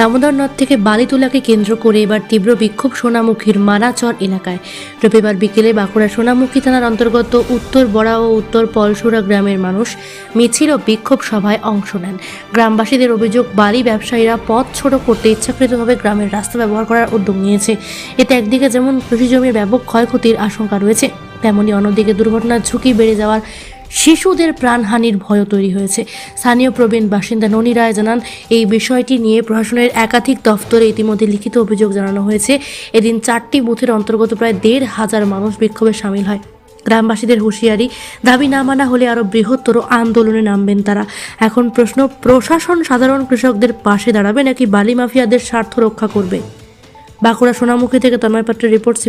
দামোদর নদ থেকে বালি তোলাকে কেন্দ্র করে এবার তীব্র বিক্ষোভ সোনামুখীর মানাচর এলাকায়। রবিবার বিকেলে বাঁকুড়া সোনামুখী থানার অন্তর্গত উত্তর বড়া ও উত্তর পলসুরা গ্রামের মানুষ মিছিল ও বিক্ষোভ সভায় অংশ নেন। গ্রামবাসীদের অভিযোগ, বালি ব্যবসায়ীরা পথ ছোট করতে ইচ্ছাকৃতভাবে গ্রামের রাস্তা ব্যবহার করার উদ্যোগ নিয়েছে। এতে একদিকে যেমন কৃষিজমির ব্যাপক ক্ষয়ক্ষতির আশঙ্কা রয়েছে, তেমনি অন্যদিকে দুর্ঘটনার ঝুঁকি বেড়ে যাওয়ার শিশুদের প্রাণহানির ভয়ও তৈরি হয়েছে। স্থানীয় প্রবীণ বাসিন্দা ননী রায় জানান, এই বিষয়টি নিয়ে প্রশাসনের একাধিক দফতরে ইতিমধ্যে লিখিত অভিযোগ জানানো হয়েছে। এদিন চারটি বুথের অন্তর্গত প্রায় দেড় হাজার মানুষ বিক্ষোভে সামিল হয়। গ্রামবাসীদের হুঁশিয়ারি, দাবি না মানা হলে আরও বৃহত্তর আন্দোলনে নামবেন তারা। এখন প্রশ্ন, প্রশাসন সাধারণ কৃষকদের পাশে দাঁড়াবে নাকি বালি মাফিয়াদের স্বার্থ রক্ষা করবে? বাঁকুড়া সোনামুখী থেকে তন্ময় পাত্রের রিপোর্ট সি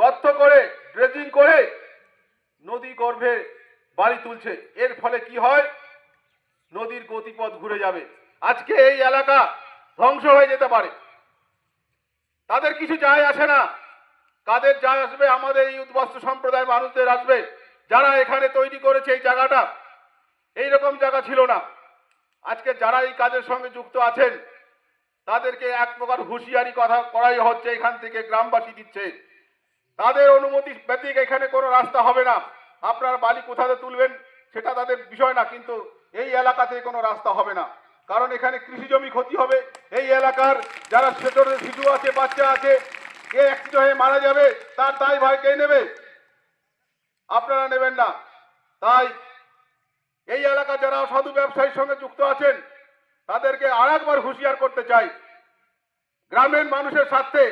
গর্ত করে ড্রেজিং করে নদী গর্ভে বাড়ি তুলছে। এর ফলে কি হয়? নদীর গতিপথ ঘুরে যাবে। আজকে এই এলাকা ধ্বংস হয়ে যেতে পারে। তাদের কিছু যায় আসে না। কাদের যায় আসবে? আমাদের এই উদ্বাস্তু সম্প্রদায়ের মানুষদের আসবে, যারা এখানে তৈরি করেছে এই জায়গাটা। এই রকম জায়গা ছিল না। আজকে যারা এই কাজের সঙ্গে যুক্ত আছেন, তাদেরকে এক প্রকার হুঁশিয়ারি কথা করাই হচ্ছে, এখান থেকে গ্রামবাসী দিচ্ছে। তাদের অনুমতি ব্যতীত এখানে কোনো রাস্তা হবে না। আপনার বালি কোথাতে তুলবেন সেটা তাদের বিষয় না, কিন্তু এই এলাকাতে কোনো রাস্তা হবে না। কারণ এখানে কৃষি জমি ক্ষতি হবে। এই এলাকার যারা ছোট শিশু আছে, বাচ্চা আছে, কে অ্যাক্সিডেন্ট হয়ে মারা যাবে, তার তাই ভয় কে নেবে? আপনারা নেবেন না। তাই এই এলাকা যারা সাধু ব্যবসায়ীর সঙ্গে যুক্ত আছেন, তাদেরকে আর একবার হুঁশিয়ার করতে চাই। গ্রামের মানুষের স্বার্থে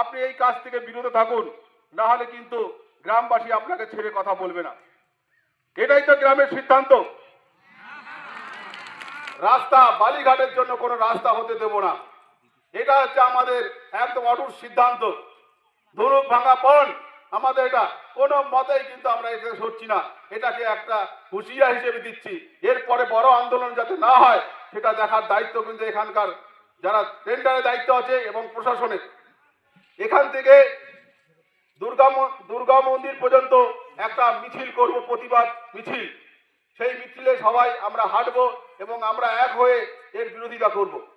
আপনি এই কাজ থেকে বিরত থাকুন। না হলে কিন্তু গ্রামবাসী আপনাকে ছেড়ে কথা বলবে না। এটাই তো গ্রামের সিদ্ধান্ত। রাস্তা বালিঘাটের জন্য কোনো রাস্তা হতে দেব না। এটা হচ্ছে আমাদের একদম অটুট সিদ্ধান্ত। ধনুক ভাঙা পণ আমাদের এটা কোনো মতেই কিন্তু আমরা এখানে সরছি না। এটাকে একটা হুঁশিয়ার হিসেবে দিচ্ছি। এরপরে বড় আন্দোলন যাতে না হয়, সেটা দেখার দায়িত্ব কিন্তু এখানকার যারা টেন্ডারের দায়িত্ব আছে এবং প্রশাসনের। এখান থেকে দুর্গা মন্দির পর্যন্ত একটা মিছিল করব, প্রতিবাদ মিছিল। সেই মিছিলে সবাই আমরা হাঁটবো এবং আমরা এক হয়ে এর বিরোধিতা করব।